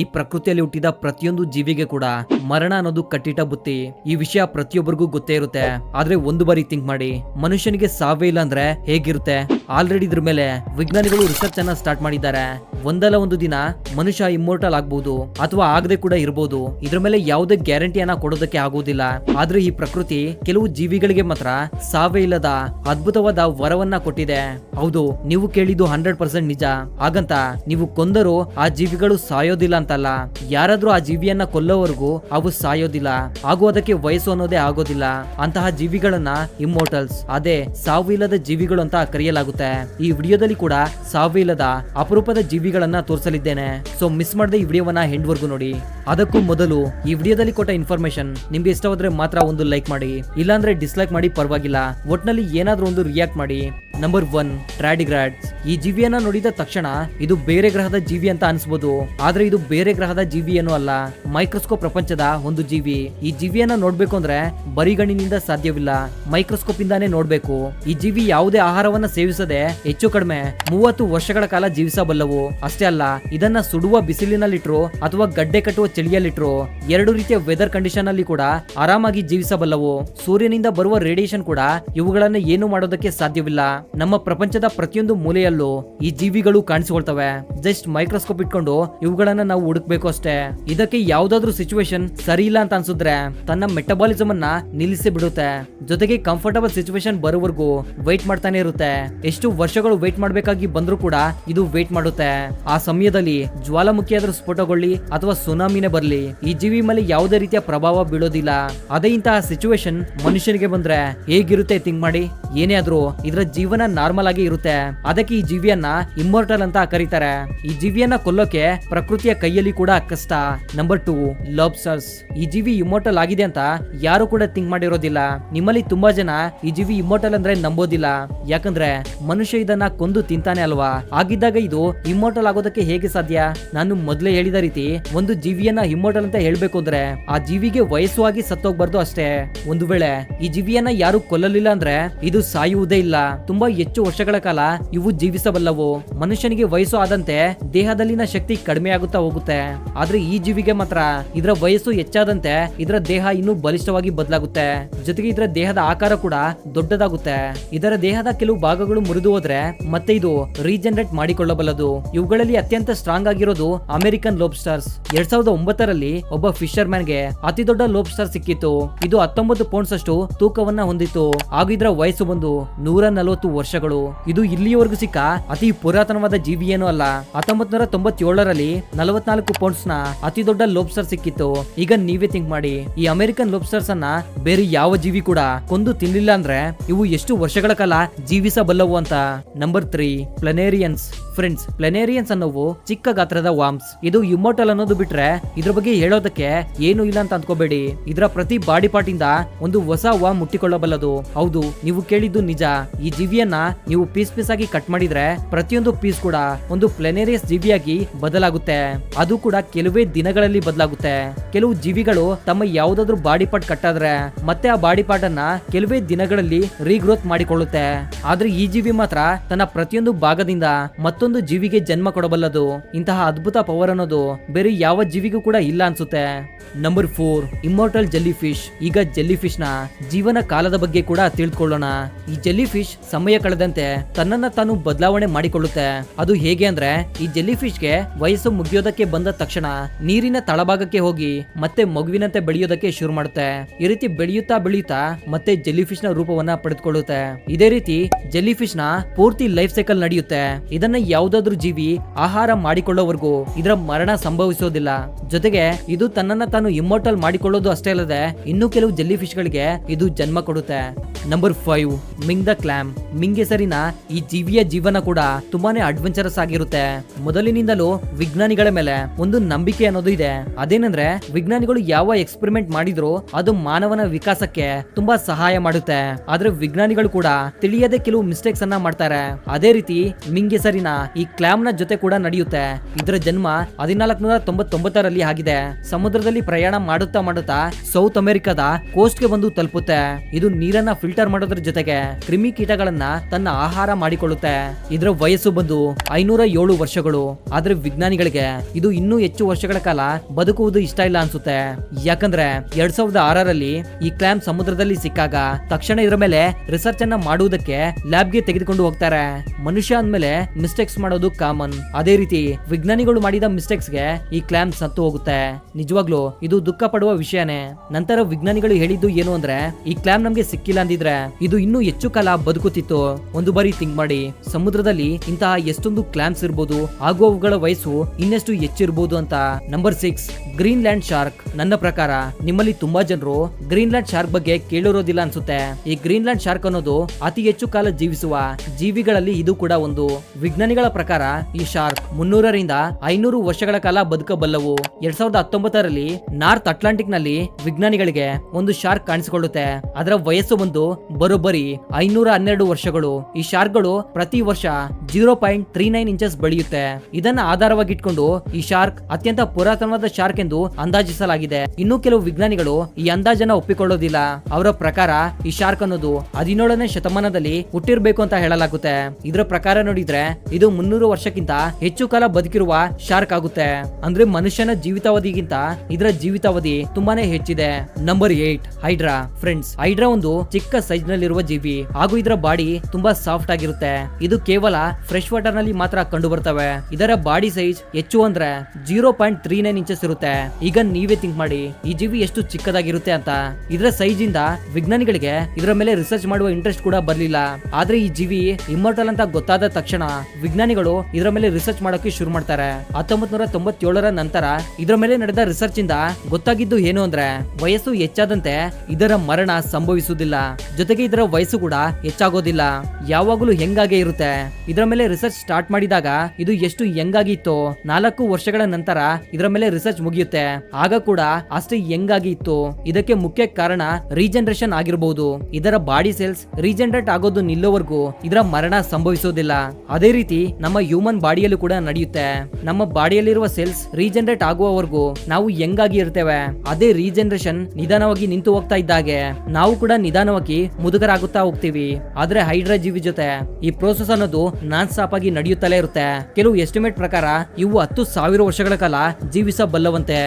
ಈ ಪ್ರಕೃತಿಯಲ್ಲಿ ಹುಟ್ಟಿದ ಪ್ರತಿಯೊಂದು ಜೀವಿಗೆ ಕೂಡ ಮರಣ ಅನ್ನೋದು ಕಟ್ಟಿಟ ಬುತ್ತಿ ಈ ವಿಷಯ ಪ್ರತಿಯೊಬ್ಬರಿಗೂ ಗೊತ್ತೇ ಇರುತ್ತೆ. ಆದ್ರೆ ಒಂದು ಬಾರಿ ಥಿಂಕ್ ಮಾಡಿ, ಮನುಷ್ಯನಿಗೆ ಸಾವೇ ಇಲ್ಲ ಅಂದ್ರೆ ಹೇಗಿರುತ್ತೆ? ಆಲ್ರೆಡಿ ಇದ್ರ ಮೇಲೆ ವಿಜ್ಞಾನಿಗಳು ರಿಸರ್ಚ್ ಅನ್ನ ಸ್ಟಾರ್ಟ್ ಮಾಡಿದ್ದಾರೆ. ಒಂದಲ್ಲ ಒಂದು ದಿನ ಮನುಷ್ಯ ಇಮ್ಮೋರ್ಟಲ್ ಆಗ್ಬಹುದು ಅಥವಾ ಆಗದೆ ಕೂಡ ಇರಬಹುದು ಇದ್ರ ಮೇಲೆ ಯಾವುದೇ ಗ್ಯಾರಂಟಿಯನ್ನ ಕೊಡೋದಕ್ಕೆ ಆಗುವುದಿಲ್ಲ ಆದ್ರೆ ಈ ಪ್ರಕೃತಿ ಕೆಲವು ಜೀವಿಗಳಿಗೆ ಮಾತ್ರ ಸಾವೇ ಇಲ್ಲದ ಅದ್ಭುತವಾದ ವರವನ್ನ ಕೊಟ್ಟಿದೆ. ಹೌದು, ನೀವು ಕೇಳಿದ್ದು ಹಂಡ್ರೆಡ್ ಪರ್ಸೆಂಟ್ ನಿಜ. ಹಾಗಂತ ನೀವು ಕೊಂದರೂ ಆ ಜೀವಿಗಳು ಸಾಯೋದಿಲ್ಲ ಅಂತಲ್ಲ. ಯಾರಾದ್ರೂ ಆ ಜೀವಿಯನ್ನ ಕೊಲ್ಲೋವರೆಗೂ ಅವು ಸಾಯೋದಿಲ್ಲ. ಹಾಗೂ ಅದಕ್ಕೆ ವಯಸ್ಸು ಅನ್ನೋದೇ ಆಗೋದಿಲ್ಲ. ಅಂತಹ ಜೀವಿಗಳನ್ನ ಇಮ್ಮೋರ್ಟಲ್ಸ್ ಅದೇ ಸಾವು ಇಲ್ಲದ ಜೀವಿಗಳು ಅಂತ ಕರೆಯಲಾಗುತ್ತೆ. ಈ ವಿಡಿಯೋದಲ್ಲಿ ಕೂಡ ಸಾವು ಇಲ್ಲದ ಅಪರೂಪದ ಜೀವಿಗಳನ್ನ ತೋರಿಸಲಿದ್ದೇನೆ. ಸೊ ಮಿಸ್ ಮಾಡದೆ ಈ ವಿಡಿಯೋವನ್ನ ಹೆಂಡ್ವರ್ಗು ನೋಡಿ. ಅದಕ್ಕೂ ಮೊದಲು ಈ ವಿಡಿಯೋದಲ್ಲಿ ಕೊಟ್ಟ ಇನ್ಫಾರ್ಮೇಶನ್ ನಿಮ್ಗೆ ಇಷ್ಟವಾದ್ರೆ ಮಾತ್ರ ಒಂದು ಲೈಕ್ ಮಾಡಿ. ಇಲ್ಲಾಂದ್ರೆ ಡಿಸ್ಲೈಕ್ ಮಾಡಿ ಪರವಾಗಿಲ್ಲ. ಒಟ್ನಲ್ಲಿ ಏನಾದ್ರೂ ಒಂದು ರಿಯಾಕ್ಟ್ ಮಾಡಿ. ನಂಬರ್ ಒನ್ ಟ್ರಾಡಿಗ್ರಾಡ್ಸ್ ಈ ಜೀವಿಯನ್ನ ನೋಡಿದ ತಕ್ಷಣ ಇದು ಬೇರೆ ಗ್ರಹದ ಜೀವಿ ಅಂತ ಅನ್ಸ್ಬೋದು. ಆದ್ರೆ ಇದು ಬೇರೆ ಗ್ರಹದ ಜೀವಿ ಏನೂ ಅಲ್ಲ. ಮೈಕ್ರೋಸ್ಕೋಪ್ ಪ್ರಪಂಚದ ಒಂದು ಜೀವಿ. ಈ ಜೀವಿಯನ್ನ ನೋಡ್ಬೇಕು ಅಂದ್ರೆ ಬರಿಗಣ್ಣಿನಿಂದ ಸಾಧ್ಯವಿಲ್ಲ. ಮೈಕ್ರೋಸ್ಕೋಪ್ ಇಂದಾನೇ ನೋಡ್ಬೇಕು. ಈ ಜೀವಿ ಯಾವುದೇ ಆಹಾರವನ್ನ ಸೇವಿಸದೆ ಹೆಚ್ಚು ಕಡಿಮೆ ಮೂವತ್ತು ವರ್ಷಗಳ ಕಾಲ ಜೀವಿಸಬಲ್ಲವು. ಅಷ್ಟೇ ಅಲ್ಲ, ಇದನ್ನ ಸುಡುವ ಬಿಸಿಲಿನಲ್ಲಿಟ್ರು ಅಥವಾ ಗಡ್ಡೆ ಕಟ್ಟುವ ಚಳಿಯಲ್ಲಿಟ್ರು. ಎರಡು ರೀತಿಯ ವೆದರ್ ಕಂಡೀಷನ್ ಅಲ್ಲಿ ಕೂಡ ಆರಾಮಾಗಿ ಜೀವಿಸಬಲ್ಲವು. ಸೂರ್ಯನಿಂದ ಬರುವ ರೇಡಿಯೇಷನ್ ಕೂಡ ಇವುಗಳನ್ನ ಏನು ಮಾಡೋದಕ್ಕೆ ಸಾಧ್ಯವಿಲ್ಲ. ನಮ್ಮ ಪ್ರಪಂಚದ ಪ್ರತಿಯೊಂದು ಮೂಲೆಯಲ್ಲೂ ಈ ಜೀವಿಗಳು ಕಾಣಿಸಿಕೊಳ್ತವೆ. ಜಸ್ಟ್ ಮೈಕ್ರೋಸ್ಕೋಪ್ ಇಟ್ಕೊಂಡು ಇವುಗಳನ್ನ ನಾವು ಹುಡುಕ್ಬೇಕು ಅಷ್ಟೇ. ಇದಕ್ಕೆ ಯಾವ್ದಾದ್ರು ಸಿಚುವೇಶನ್ ಸರಿ ಇಲ್ಲ ಅಂತ ಅನ್ಸಿದ್ರೆ ತನ್ನ ಮೆಟಬಾಲಿಸಮ್ ಅನ್ನ ನಿಲ್ಲಿಸಿ ಬಿಡುತ್ತೆ. ಜೊತೆಗೆ ಕಂಫರ್ಟಬಲ್ ಸಿಚುವೇಶನ್ ಬರೋವರೆಗೂ ವೆಯ್ಟ್ ಮಾಡ್ತಾನೆ ಇರುತ್ತೆ. ಎಷ್ಟು ವರ್ಷಗಳು ವೆಯ್ಟ್ ಮಾಡ್ಬೇಕಾಗಿ ಬಂದ್ರು ಕೂಡ ಇದು ವೆಯ್ಟ್ ಮಾಡುತ್ತೆ. ಆ ಸಮಯದಲ್ಲಿ ಜ್ವಾಲಾಮುಖಿಯಾದ್ರೂ ಸ್ಫೋಟಗೊಳ್ಳಿ ಅಥವಾ ಸುನಾಮಿನೇ ಬರ್ಲಿ. ಈ ಜೀವಿ ಮೇಲೆ ಯಾವುದೇ ರೀತಿಯ ಪ್ರಭಾವ ಬೀಳೋದಿಲ್ಲ. ಅದೇ ಇಂತಹ ಸಿಚುವೇಶನ್ ಮನುಷ್ಯನಿಗೆ ಬಂದ್ರೆ ಹೇಗಿರುತ್ತೆ ಥಿಂಕ್ ಮಾಡಿ? ಏನೇ ಆದ್ರೂ ಇದರ ಜೀವನ ನಾರ್ಮಲ್ ಆಗಿ ಇರುತ್ತೆ. ಅದಕ್ಕೆ ಈ ಜೀವಿಯನ್ನ ಇಮ್ಮೋರ್ಟಲ್ ಅಂತ ಕರೀತಾರೆ. ಈ ಜೀವಿಯನ್ನ ಕೊಲ್ಲೋಕೆ ಪ್ರಕೃತಿಯ ಕೈಯಲ್ಲಿ ಕೂಡ ಕಷ್ಟ. ನಂಬರ್ ಟೂ ಲಾಬ್ಸ್ಟರ್ಸ್ ಈ ಜೀವಿ ಇಮ್ಮೋರ್ಟಲ್ ಆಗಿದೆ ಅಂತ ಯಾರು ಕೂಡ ಥಿಂಕ್ ಮಾಡಿರೋದಿಲ್ಲ. ನಿಮ್ಮಲ್ಲಿ ತುಂಬಾ ಜನ ಈ ಜೀವಿ ಇಮ್ಮೋರ್ಟಲ್ ಅಂದ್ರೆ ನಂಬೋದಿಲ್ಲ. ಯಾಕಂದ್ರೆ ಮನುಷ್ಯ ಇದನ್ನ ಕೊಂದು ತಿಂತಾನೆ ಅಲ್ವಾ? ಆಗಿದ್ದಾಗ ಇದು ಇಮ್ಮೋರ್ಟಲ್ ಆಗೋದಕ್ಕೆ ಹೇಗೆ ಸಾಧ್ಯ? ನಾನು ಮೊದಲೇ ಹೇಳಿದ ರೀತಿ ಒಂದು ಜೀವಿಯನ್ನ ಇಮ್ಮೋರ್ಟಲ್ ಅಂತ ಹೇಳ್ಬೇಕು ಅಂದ್ರೆ ಆ ಜೀವಿಗೆ ವಯಸ್ಸು ಆಗಿ ಸತ್ತೋಗ್ಬಾರ್ದು ಅಷ್ಟೇ. ಒಂದು ವೇಳೆ ಈ ಜೀವಿಯನ್ನ ಯಾರು ಕೊಲ್ಲಲಿಲ್ಲ ಅಂದ್ರೆ ಇದು ಸಾಯುವುದೇ ಇಲ್ಲ. ತುಂಬಾ ಹೆಚ್ಚು ವರ್ಷಗಳ ಕಾಲ ಇವು ಜೀವಿಸಬಲ್ಲವು. ಮನುಷ್ಯನಿಗೆ ವಯಸ್ಸು ಆದಂತೆ ದೇಹದಲ್ಲಿನ ಶಕ್ತಿ ಕಡಿಮೆ ಆಗುತ್ತಾ ಹೋಗುತ್ತೆ. ಆದ್ರೆ ಈ ಜೀವಿಗೆ ಮಾತ್ರ ಇದರ ವಯಸ್ಸು ಹೆಚ್ಚಾದಂತೆ ಇದರ ದೇಹ ಇನ್ನೂ ಬಲಿಷ್ಠವಾಗಿ ಬದಲಾಗುತ್ತೆ. ಜೊತೆಗೆ ಇದರ ದೇಹದ ಆಕಾರ ಕೂಡ ದೊಡ್ಡದಾಗುತ್ತೆ. ಇದರ ದೇಹದ ಕೆಲವು ಭಾಗಗಳು ಮುರಿದು ಹೋದ್ರೆ ಮತ್ತೆ ಇದು ರೀಜನರೇಟ್ ಮಾಡಿಕೊಳ್ಳಬಲ್ಲದು. ಇವುಗಳಲ್ಲಿ ಅತ್ಯಂತ ಸ್ಟ್ರಾಂಗ್ ಆಗಿರೋದು ಅಮೆರಿಕನ್ ಲೋಬ್ಸ್ಟರ್ಸ್. ಎರಡ್ ಸಾವಿರದ ಒಂಬತ್ತರಲ್ಲಿ ಒಬ್ಬ ಫಿಶರ್ ಮ್ಯಾನ್ಗೆ ಅತಿ ದೊಡ್ಡ ಲೋಬ್ಸ್ಟರ್ ಸಿಕ್ಕಿತ್ತು. ಇದು ಹತ್ತೊಂಬತ್ತು ಪೌಂಡ್ಸ್ ಅಷ್ಟು ತೂಕವನ್ನ ಹೊಂದಿತ್ತು. ಹಾಗೂ ಇದರ ವಯಸ್ಸು ಬಂದು ನೂರ ನಲವತ್ತು ವರ್ಷಗಳು. ಇದು ಇಲ್ಲಿಯವರೆಗೂ ಸಿಕ್ಕ ಅತಿ ಪುರಾತನವಾದ ಜೀವಿ ಏನೂ ಅಲ್ಲ. ಹತ್ತೊಂಬತ್ ನೂರ ತೊಂಬತ್ತೇಳರಲ್ಲಿ ನಲವತ್ನಾಲ್ಕು ಪೌಂಡ್ಸ್ನ ಅತಿ ದೊಡ್ಡ ಲೋಬ್ಸ್ಟರ್ ಸಿಕ್ಕಿತ್ತು. ಈಗ ನೀವೇ ಥಿಂಕ್ ಮಾಡಿ. ಈ ಅಮೆರಿಕನ್ ಲೋಬ್ಸ್ಟರ್ಸ್ ಅನ್ನ ಬೇರೆ ಯಾವ ಜೀವಿ ಕೂಡ ಕೊಂದು ತಿನ್ನಲಿಲ್ಲ ಅಂದ್ರೆ ಇವು ಎಷ್ಟು ವರ್ಷಗಳ ಕಾಲ ಜೀವಿಸಬಲ್ಲವು ಅಂತ. Number three planarians friends planarians ಅನ್ನೋವು ಚಿಕ್ಕ ಗಾತ್ರದ ವಾಮ್ಸ್ ಇದು ಇಮೋಟಲ್ ಅನ್ನೋದು ಬಿಟ್ರೆ ಇದ್ರ ಬಗ್ಗೆ ಹೇಳೋದಕ್ಕೆ ಏನು ಇಲ್ಲ ಅಂತ ಅಂದ್ಕೋಬೇಡಿ. ಇದರ ಪ್ರತಿ ಬಾಡಿ ಪಾರ್ಟ್ ಇಂದ ಒಂದು ಹೊಸ ವಾಮ್ ಮುಟ್ಟಿಕೊಳ್ಳಬಲ್ಲದು. ಹೌದು, ನೀವು ಕೇಳಿದ್ದು ನಿಜ. ಈ ಜೀವಿಯನ್ನ ನೀವು ಪೀಸ್ ಪೀಸ್ ಆಗಿ ಕಟ್ ಮಾಡಿದ್ರೆ ಪ್ರತಿಯೊಂದು ಪೀಸ್ ಕೂಡ ಒಂದು ಪ್ಲೆನೇರಿಯಸ್ ಜೀವಿಯಾಗಿ ಬದಲಾಗುತ್ತೆ. ಅದು ಕೂಡ ಕೆಲವೇ ದಿನಗಳಲ್ಲಿ ಬದಲಾಗುತ್ತೆ. ಕೆಲವು ಜೀವಿಗಳು ತಮ್ಮ ಯಾವುದಾದ್ರೂ ಬಾಡಿ ಪಾರ್ಟ್ ಕಟ್ಟಾದ್ರೆ ಮತ್ತೆ ಆ ಬಾಡಿ ಪಾರ್ಟ್ ಅನ್ನ ಕೆಲವೇ ದಿನಗಳಲ್ಲಿ ರೀಗ್ರೋತ್ ಮಾಡಿಕೊಳ್ಳುತ್ತೆ. ಆದ್ರೆ ಈ ಜೀವಿ ಮಾತ್ರ ತನ್ನ ಪ್ರತಿಯೊಂದು ಭಾಗದಿಂದ ಮತ್ತೊಂದು ಜೀವಿಗೆ ಜನ್ಮ ಕೊಡಬಲ್ಲದು. ಇಂತಹ ಅದ್ಭುತ ಪವರ್ ಅನ್ನೋದು ಬೇರೆ ಯಾವ ಜೀವಿಗೂ ಕೂಡ ಇಲ್ಲ ಅನ್ಸುತ್ತೆ. Number four immortal jellyfish ಈಗ ಜೆಲ್ಲಿ ಫಿಶ್ನ ಜೀವನ ಕಾಲದ ಬಗ್ಗೆ ಕೂಡ ತಿಳ್ಕೊಳ್ಳೋಣ. ಈ ಜೆಲ್ಲಿ ಫಿಶ್ ಸಮಯ ಕಳೆದಂತೆ ತನ್ನನ್ನ ತಾನು ಬದಲಾವಣೆ ಮಾಡಿಕೊಳ್ಳುತ್ತೆ. ಅದು ಹೇಗೆ ಅಂದ್ರೆ, ಈ ಜೆಲ್ಲಿ ಗೆ ವಯಸ್ಸು ಮುಗಿಯೋದಕ್ಕೆ ಬಂದ ತಕ್ಷಣ ನೀರಿನ ತಳಭಾಗಕ್ಕೆ ಹೋಗಿ ಮತ್ತೆ ಮಗುವಿನಂತೆ ಬೆಳೆಯೋದಕ್ಕೆ ಶುರು ಮಾಡುತ್ತೆ. ಈ ರೀತಿ ಬೆಳೆಯುತ್ತಾ ಬೆಳೆಯುತ್ತಾ ಮತ್ತೆ ಜೆಲ್ಲಿ ಫಿಶ್ನ ರೂಪವನ್ನ ಪಡೆದುಕೊಳ್ಳುತ್ತೆ. ಇದೇ ರೀತಿ ಜೆಲ್ಲಿ ಫಿಶ್ನ ಪೂರ್ತಿ ಲೈಫ್ ಸೈಕಲ್ ನಡೆಯುತ್ತೆ. ಇದನ್ನ ಯಾವುದಾದ್ರೂ ಜೀವಿ ಆಹಾರ ಮಾಡಿಕೊಳ್ಳೋವರೆಗೂ ಇದರ ಮರಣ ಸಂಭವಿಸೋದಿಲ್ಲ. ಜೊತೆಗೆ ಇದು ತನ್ನನ್ನ ತಾನು ಇಮ್ಮೋರ್ಟಲ್ ಮಾಡಿಕೊಳ್ಳೋದು ಅಷ್ಟೇ ಅಲ್ಲದೆ ಇನ್ನು ಕೆಲವು ಜೆಲ್ಲಿ ಫಿಶ್ ಗಳಿಗೆ ಇದು ಜನ್ಮ ಕೊಡುತ್ತೆ. Number five Ming the clam Ming ಹೆಸರಿನ ಈ ಜೀವಿಯ ಜೀವನ ಕೂಡ ತುಂಬಾನೇ ಅಡ್ವೆಂಚರಸ್ ಆಗಿರುತ್ತೆ. ಮೊದಲಿನಿಂದಲೂ ವಿಜ್ಞಾನಿಗಳ ಮೇಲೆ ಒಂದು ನಂಬಿಕೆ ಅನ್ನೋದು ಇದೆ. ಅದೇನಂದ್ರೆ, ವಿಜ್ಞಾನಿಗಳು ಯಾವ ಎಕ್ಸ್ಪೆರಿಮೆಂಟ್ ಮಾಡಿದ್ರು ಅದು ಮಾನವನ ವಿಕಾಸಕ್ಕೆ ತುಂಬಾ ಸಹಾಯ ಮಾಡುತ್ತೆ. ಆದ್ರೆ ವಿಜ್ಞಾನಿಗಳು ಕೂಡ ತಿಳಿಯದೆ ಕೆಲವು ಮಿಸ್ಟೇಕ್ಸ್ ಅನ್ನ ಮಾಡ್ತಾರೆ. ಅದೇ ರೀತಿ ಮಿಂಗೆಸರಿನ ಈ ಕ್ಲಾಮ್ನ ಜೊತೆ ಕೂಡ ನಡೆಯುತ್ತೆ. ಇದರ ಜನ್ಮ ಹದಿನಾಲ್ಕುನೂರ ತೊಂಬತ್ತೊಂಬತ್ತರಲ್ಲಿ ಆಗಿದೆ. ಸಮುದ್ರದಲ್ಲಿ ಪ್ರಯಾಣ ಮಾಡುತ್ತಾ ಮಾಡುತ್ತಾ ಸೌತ್ ಅಮೆರಿಕದ ಕೋಸ್ಟ್ಗೆ ಬಂದು ತಲುಪುತ್ತೆ. ಇದು ನೀರನ್ನ ಫಿಲ್ಟರ್ ಮಾಡೋದ್ರ ಜೊತೆಗೆ ಕ್ರಿಮಿ ಕೀಟಗಳನ್ನ ತನ್ನ ಆಹಾರ ಮಾಡಿಕೊಳ್ಳುತ್ತೆ. ಇದರ ವಯಸ್ಸು ಬಂದು ಐನೂರ ಏಳು ವರ್ಷಗಳು. ಆದ್ರೆ ವಿಜ್ಞಾನಿಗಳಿಗೆ ಇದು ಇನ್ನೂ ಹೆಚ್ಚು ವರ್ಷಗಳ ಕಾಲ ಬದುಕುವುದು ಇಷ್ಟ ಇಲ್ಲ ಅನ್ಸುತ್ತೆ. ಯಾಕಂದ್ರೆ ಎರಡ್ ಸಾವಿರದ ಆರರಲ್ಲಿ ಈ ಕ್ಲಾಮ್ ಸಮುದ್ರದಲ್ಲಿ ಸಿಕ್ಕಾಗ ತಕ್ಷಣ ಇದರ ಮೇಲೆ ರಿಸರ್ಚ್ ಅನ್ನ ಮಾಡುವುದಕ್ಕೆ ಲ್ಯಾಬ್ಗೆ ತೆಗೆದುಕೊಂಡು ಹೋಗ್ತಾರೆ. ಮನುಷ್ಯ ಅಂದ್ಮೇಲೆ ಮಿಸ್ಟೇಕ್ಸ್ ಮಾಡೋದು ಕಾಮನ್ ಅದೇ ರೀತಿ ವಿಜ್ಞಾನಿಗಳು ಮಾಡಿದ ಮಿಸ್ಟೇಕ್ಸ್ಗೆ ಈ ಕ್ಲಾಮ್ ಸತ್ತು ಹೋಗುತ್ತೆ. ನಿಜವಾಗ್ಲೂ ಇದು ದುಃಖ ಪಡುವ ವಿಷಯನೇ. ನಂತರ ವಿಜ್ಞಾನಿಗಳು ಹೇಳಿದ್ದು ಏನು ಅಂದ್ರೆ, ಈ ಕ್ಲಾಮ್ ನಮ್ಗೆ ಸಿಕ್ಕಿಲ್ಲ ಅಂದಿದ್ರೆ ಇದು ಇನ್ನೂ ಹೆಚ್ಚು ಕಾಲ ಬದುಕುತ್ತಿತ್ತು. ಒಂದು ಬಾರಿ ಥಿಂಕ್ ಮಾಡಿ, ಸಮುದ್ರದಲ್ಲಿ ಇಂತಹ ಎಷ್ಟೊಂದು ಕ್ಲಾಮ್ಸ್ ಇರ್ಬೋದು ಹಾಗೂ ಅವುಗಳ ವಯಸ್ಸು ಇನ್ನೆಷ್ಟು ಹೆಚ್ಚಿರಬಹುದು ಅಂತ number six Greenland shark ನನ್ನ ಪ್ರಕಾರ, ನಿಮ್ಮಲ್ಲಿ ತುಂಬಾ ಜನರು ಗ್ರೀನ್ ಲ್ಯಾಂಡ್ ಶಾರ್ಕ್ ಬಗ್ಗೆ ಕೇಳಿರೋದಿಲ್ಲ ಅನ್ಸುತ್ತೆ. ಈ ಗ್ರೀನ್ ಲ್ಯಾಂಡ್ ಶಾರ್ಕ್ ಅನ್ನೋದು ಅತಿ ಹೆಚ್ಚು ಕಾಲ ಜೀವಿಸುವ ಜೀವಿಗಳಲ್ಲಿ ಇದು ಕೂಡ ಒಂದು. ವಿಜ್ಞಾನಿಗಳ ಪ್ರಕಾರ, ಈ ಶಾರ್ಕ್ ಮುನ್ನೂರರಿಂದ ಐನೂರು ವರ್ಷಗಳ ಕಾಲ ಬದುಕಬಲ್ಲವು. ಎರಡ್ ಸಾವಿರದ ಹತ್ತೊಂಬತ್ತರಲ್ಲಿ ನಾರ್ತ್ ಅಟ್ಲಾಂಟಿಕ್ನಲ್ಲಿ ವಿಜ್ಞಾನಿಗಳಿಗೆ ಒಂದು ಶಾರ್ಕ್ ಕಾಣಿಸಿಕೊಳ್ಳುತ್ತೆ. ಅದರ ವಯಸ್ಸು ಬಂದು ಬರೋಬ್ಬರಿ ಐನೂರ ಹನ್ನೆರಡು ವರ್ಷಗಳು ಈ ಶಾರ್ಕ್ಗಳು ಪ್ರತಿ ವರ್ಷ zero point three nine inches ಬೆಳೆಯುತ್ತೆ. ಇದನ್ನ ಆಧಾರವಾಗಿ ಇಟ್ಕೊಂಡು ಈ ಶಾರ್ಕ್ ಅತ್ಯಂತ ಪುರಾತನವಾದ ಶಾರ್ಕ್ ಎಂದು ಅಂದಾಜಿಸಲಾಗಿದೆ. ಇನ್ನು ಕೆಲವು ವಿಜ್ಞಾನಿಗಳು ಈ ಅಂದಾಜನ್ನ ಒಪ್ಪಿಕೊಳ್ಳೋದಿಲ್ಲ. ಅವರ ಪ್ರಕಾರ ಈ ಶಾರ್ಕ್ ಅನ್ನೋದು ಹದಿನೇಳನೇ ಶತಮಾನದಲ್ಲಿ ಹುಟ್ಟಿರ್ಬೇಕು ಅಂತ ಹೇಳಲಾಗುತ್ತೆ. ಇದರ ಪ್ರಕಾರ ನೋಡಿದ್ರೆ ಇದು ಮುನ್ನೂರು ವರ್ಷಕ್ಕಿಂತ ಹೆಚ್ಚು ಕಾಲ ಬದುಕಿರುವ ಶಾರ್ಕ್ ಆಗುತ್ತೆ. ಅಂದ್ರೆ ಮನುಷ್ಯನ ಜೀವಿತಾವಧಿಗಿಂತ ಇದರ ಜೀವಿತಾವಧಿ ತುಂಬಾನೇ ಹೆಚ್ಚಿದೆ. Number eight hydra. Friends, hydra ಒಂದು ಚಿಕ್ಕ ಸೈಜ್ ನಲ್ಲಿರುವ ಜೀವಿ. ಹಾಗೂ ಇದರ ಬಾಡಿ ತುಂಬಾ ಸಾಫ್ಟ್ ಆಗಿರುತ್ತೆ. ಇದು ಕೇವಲ ಫ್ರೆಶ್ ವಾಟರ್ನಲ್ಲಿ ಮಾತ್ರ ಕಂಡು ಬರ್ತವೆ ಇದರ ಬಾಡಿ ಸೈಜ್ ಹೆಚ್ಚು ಅಂದ್ರೆ zero point three nine inches ಇರುತ್ತೆ. ಈಗ ನೀವೇ ಥಿಂಕ್ ಮಾಡಿ, ಈ ಜೀವಿ ಎಷ್ಟು ಚಿಕ್ಕದಾಗಿರುತ್ತೆ ಅಂತ. ಇದರ ಸೈಜ್ ಇಂದ ವಿಜ್ಞಾನಿಗಳಿಗೆ ಇದರ ಮೇಲೆ ರಿಸರ್ಚ್ ಮಾಡುವ ಇಂಟ್ರೆಸ್ಟ್ ಕೂಡ ಬರ್ಲಿಲ್ಲ. ಆದ್ರೆ ಈ ಜೀವಿ ಇಮ್ಮರ್ಟಲ್ ಅಂತ ಗೊತ್ತಾದ ತಕ್ಷಣ ವಿಜ್ಞಾನಿಗಳು ಇದರ ಮೇಲೆ ರಿಸರ್ಚ್ ಮಾಡೋಕೆ ಶುರು ಮಾಡ್ತಾರೆ. ಹತ್ತೊಂಬತ್ ನೂರ ತೊಂಬತ್ತೇಳರ ನಂತರ ಇದರ ಮೇಲೆ ನಡೆದ ರಿಸರ್ಚ್ ಇಂದ ಗೊತ್ತಾಗಿದ್ದು ಏನು ಅಂದ್ರೆ, ವಯಸ್ಸು ಹೆಚ್ಚಾದಂತೆ ಇದರ ಮರಣ ಸಂಭವಿಸುವುದಿಲ್ಲ. ಜೊತೆಗೆ ಇದರ ವಯಸ್ಸು ಕೂಡ ಹೆಚ್ಚಾಗೋದಿಲ್ಲ. ಯಾವಾಗಲೂ ಹೆಂಗಾಗೆ ಇರುತ್ತೆ? ಇದರ ಮೇಲೆ ರಿಸರ್ಚ್ ಸ್ಟಾರ್ಟ್ ಮಾಡಿದಾಗ ಇದು ಎಷ್ಟು ಹೆಂಗಾಗಿತ್ತು? ನಾಲ್ಕು ವರ್ಷಗಳ ನಂತರ ಇದರ ಮೇಲೆ ರಿಸರ್ಚ್ ಮುಗಿಯುತ್ತೆ. ಆಗ ಕೂಡ ಅಷ್ಟೇ ಹೆಂಗಾಗಿ ಇತ್ತು ಇದಕ್ಕೆ ಮುಖ್ಯ ಕಾರಣ ರೀಜನರೇಷನ್ ಆಗಿರಬಹುದು ಇದರ ಬಾಡಿ ಸೆಲ್ಸ್ ರೀಜನರೇಟ್ ಆಗೋದು ನಿಲ್ಲೋವರೆಗೂ ಇದರ ಮರಣ ಸಂಭವಿಸೋದಿಲ್ಲ. ಅದೇ ರೀತಿ ನಮ್ಮ ಹ್ಯೂಮನ್ ಬಾಡಿಯಲ್ಲೂ ಕೂಡ ನಡೆಯುತ್ತೆ. ನಮ್ಮ ಬಾಡಿಯಲ್ಲಿರುವ ಸೆಲ್ಸ್ ರೀಜನರೇಟ್ ಆಗುವವರೆಗೂ ನಾವು ಹೆಂಗಾಗಿ ಇರ್ತೇವೆ. ಅದೇ ರೀಜನರೇಷನ್ ನಿಧಾನವಾಗಿ ನಿಂತು ಹೋಗ್ತಾ ಇದ್ದಾಗೆ. ನಾವು ಕೂಡ ನಿಧಾನವಾಗಿ ಮುದುಕರಾಗುತ್ತಾ ಹೋಗ್ತೀವಿ. ಆದ್ರೆ ಹೈಡ್ರಾ ಜೀವಿ ಜೊತೆ ಈ ಪ್ರೋಸೆಸ್ ಅನ್ನೋದು ನಾನ್ ಸ್ಟಾಪ್ ಆಗಿ ನಡೆಯುತ್ತಲೇ ಇರುತ್ತೆ. ಕೆಲವು ಎಸ್ಟಿಮೇಟ್ ಪ್ರಕಾರ ಇವು ಹತ್ತು ಸಾವಿರ ವರ್ಷಗಳ ಕಾಲ ಜೀವಿಸಬಲ್ಲವಂತೆ.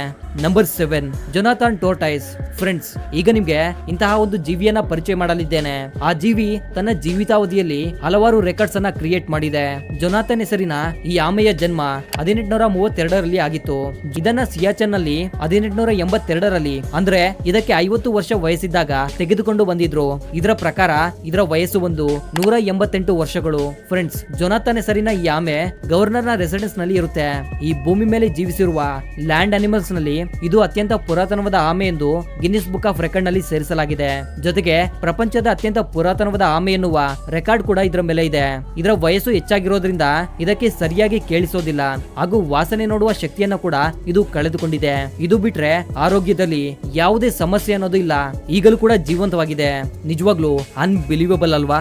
Number seven Jonathan tortoise friends ಈಗ ನಿಮ್ಗೆ ಇಂತಹ ಒಂದು ಜೀವಿಯನ್ನ ಪರಿಚಯ ಮಾಡಲಿದ್ದೇನೆ. ಆ ಜೀವಿ ತನ್ನ ಜೀವಿತಾವಧಿಯಲ್ಲಿ ಹಲವಾರು ರೆಕಾರ್ಡ್ಸ್ ಅನ್ನ ಕ್ರಿಯೇಟ್ ಮಾಡಿದೆ. ಜೊನಾಥನ್ ಹೆಸರಿನ ಈ ಆಮೆಯ ಜನ್ಮ ಹದಿನೆಂಟುನೂರ ಮೂವತ್ತೆರಡರಲ್ಲಿ ಆಗಿತ್ತು. ಇದನ್ನ ಸಿಯಾಚನ್ನಲ್ಲಿ ಹದಿನೆಂಟುನೂರ ಎಂಬತ್ತೆರಡರಲ್ಲಿ ಅಂದ್ರೆ ಇದಕ್ಕೆ ಐವತ್ತು ವರ್ಷ ವಯಸ್ಸಿದ್ದಾಗ ತೆಗೆದುಕೊಂಡು ಬಂದಿದ್ರು. ಇದರ ಪ್ರಕಾರ ಇದರ ವಯಸ್ಸು ಒಂದು ನೂರ ಎಂಬತ್ತೆಂಟು ವರ್ಷಗಳು. ಫ್ರೆಂಡ್ಸ್ ಜೊನಾಥನ್ ಹೆಸರಿನ ಈ ಆಮೆ ಗವರ್ನರ್ನ ರೆಸಿಡೆನ್ಸ್ನಲ್ಲಿ ಇರುತ್ತೆ. ಈ ಭೂಮಿ ಮೇಲೆ ಜೀವಿಸಿರುವ ಲ್ಯಾಂಡ್ ಅನಿಮಲ್ಸ್ನಲ್ಲಿ ಇದು ಅತ್ಯಂತ ಪುರಾತನವಾದ ಆಮೆ ಎಂದು ಗಿನ್ನಿಸ್ ಬುಕ್ ಆಫ್ ರೆಕಾರ್ಡ್ನಲ್ಲಿ ಸೇರಿಸಲಾಗಿದೆ. ಜೊತೆಗೆ ಪ್ರಪಂಚದ ಅತ್ಯಂತ ಪುರಾತನವಾದ ಆಮೆ ಎನ್ನುವ ರೆಕಾರ್ಡ್ ಕೂಡ ಇದರ ಮೇಲೆ ಇದೆ. ಇದರ ವಯಸ್ಸು ಹೆಚ್ಚಾಗಿರೋದ್ರಿಂದ ಇದಕ್ಕೆ ಸರಿಯಾಗಿ ಕೇಳಿಸೋದಿಲ್ಲ. ಹಾಗೂ ವಾಸನೆ ನೋಡುವ ಶಕ್ತಿಯನ್ನ ಕೂಡ ಇದು ಕಳೆದುಕೊಂಡಿದೆ. ಇದು ಬಿಟ್ರೆ ಆರೋಗ್ಯದಲ್ಲಿ ಯಾವುದೇ ಸಮಸ್ಯೆ ಅನ್ನೋದು ಇಲ್ಲ. ಈಗಲೂ ಕೂಡ ಜೀವಂತವಾಗಿದೆ. ನಿಜವಾಗ್ಲೂ ಅನ್ಬಿಲೀವಬಲ್ ಅಲ್ವಾ?